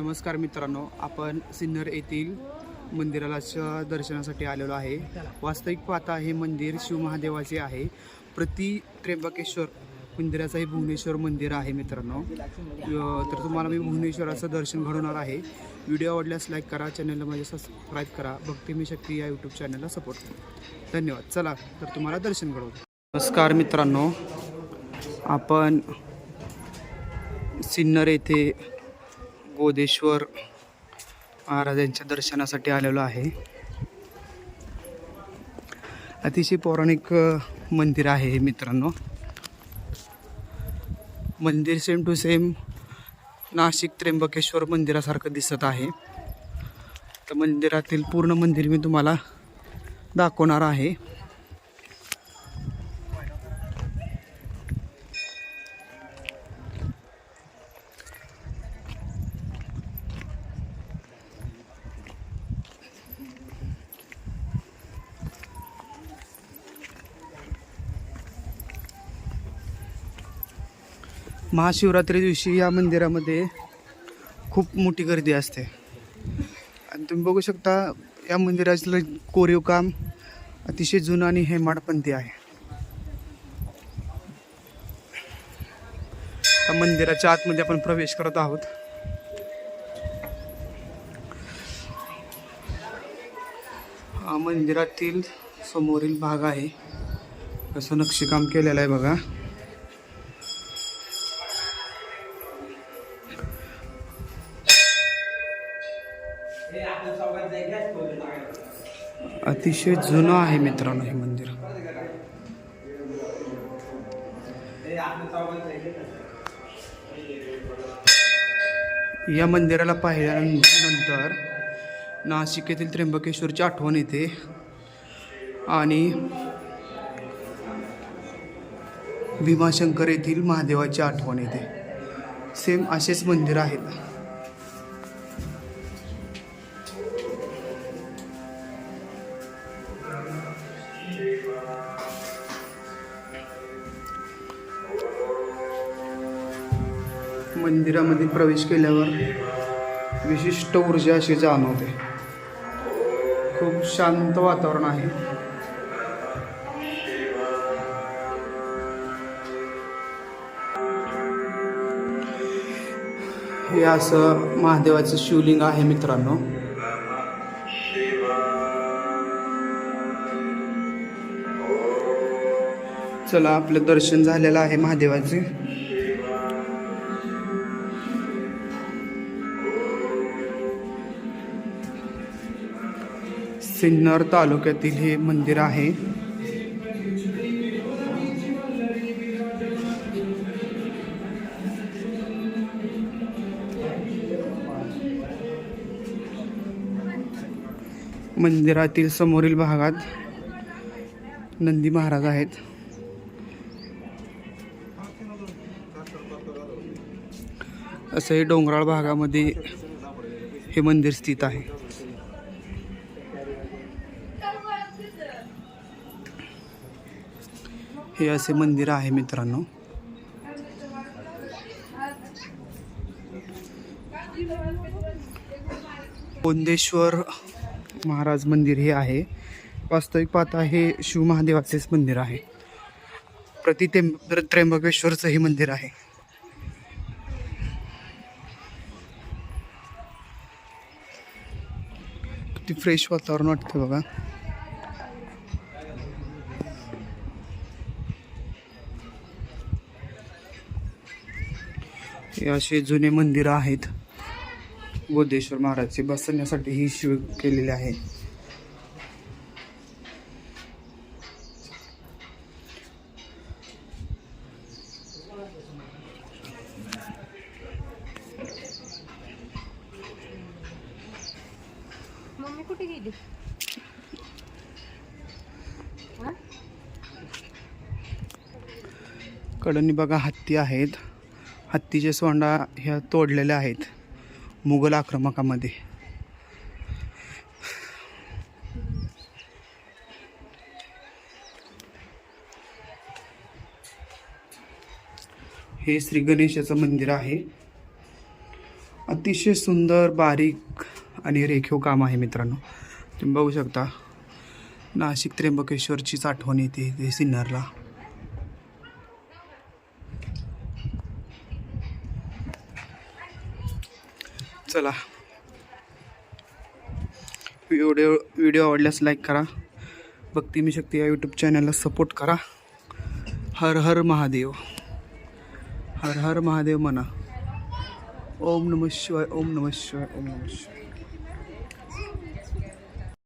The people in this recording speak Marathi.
नमस्कार मित्रांनो आपण सिन्नर येथील मंदिराला दर्शनासाठी आलेलो आहे. वास्तविक पाहता हे मंदिर शिवमहादेवाचे आहे. प्रति त्र्यंबकेश्वर मंदिराचं हे भुवनेश्वर मंदिर आहे मित्रांनो. तर तुम्हाला मी भुवनेश्वराचं दर्शन घडवणार आहे. व्हिडिओ आवडल्यास लाईक करा चॅनलला माझे सबस्क्राईब करा. भक्ती मी शक्ती या यूट्यूब चॅनलला सपोर्ट करा. धन्यवाद. चला तर तुम्हाला दर्शन घडवतो नमस्कार मित्रांनो आपण सिन्नर येथे बोधेश्वर महाराजांच्या दर्शनासाठी आलेलो आहे. अतिशय पौराणिक मंदिर आहे हे मित्रांनो. मंदिर same to same Nashik Trimbakeshwar मंदिरासारखं दिसत आहे. तर मंदिरातील पूर्ण मंदिर मी तुम्हाला दाखवणार आहे. महाशिवरात्री दिवशी या मंदिरामध्ये खूप मोठी गर्दी असते. आणि तुम्ही बघू शकता या मंदिराचं कोरीव काम अतिशय जुनं आणि हेमाडपंथी आहे. त्या मंदिराच्या आतमध्ये आपण प्रवेश करत आहोत. हा मंदिरातील समोरील भाग आहे. कसं नक्षीकाम केलेलं आहे बघा. अतिशय जुनं आहे मित्रांनो हे मंदिर. या मंदिराला पाहिल्यानंतर नाशिक येथील त्र्यंबकेश्वरची आठवण येते. आणि भीमाशंकर येथील महादेवाची आठवण येते. सेम असेच मंदिर आहेत. मंदिरामध्ये प्रवेश केल्यावर विशिष्ट ऊर्जा अशी जाणवते. खूप शांत वातावरण आहे. हे असं महादेवाचं शिवलिंग आहे मित्रांनो. चला आपलं दर्शन झालेलं आहे महादेवाचे. सिन्नर तालुक्यातील हे मंदिर आहे. मंदिरातील समोरील भागात नंदी महाराज आहेत. असं हे डोंगराळ भागामध्ये हे मंदिर स्थित आहे. हे असे मंदिर आहे मित्रांनो. कोंदेश्वर महाराज मंदिर हे आहे. वास्तविक पाहता हे शिव महादेवाचेच मंदिर आहे. प्रति ते त्र्यंबकेश्वरचं हे मंदिर आहे. किती फ्रेश वातावरण वाटतं बघा. हे असे जुने मंदिर आहेत. बोधेश्वर महाराजचे बसण्यासाठी ही शिव केलेली आहे? कडनी बघा हत्ती आहेत. हत्तीचे सोंडा ह्या तोडलेल्या आहेत मुघल आक्रमकामध्ये. हे श्री गणेशाचं मंदिर आहे. अतिशय सुंदर बारीक आणि रेखीव काम आहे मित्रांनो. तुम्ही बघू शकता नाशिक त्र्यंबकेश्वरचीच आठवण येते ते सिन्नरला. चला. व्हिडिओ व्हिडिओ आवडल्यास लाईक करा. भक्ती मी शक्ती या यूट्यूब चॅनलला सपोर्ट करा. हर हर महादेव. हर हर महादेव म्हणा ओम नम शिवाय ओम नम शिवाय ओम नम शिवाय.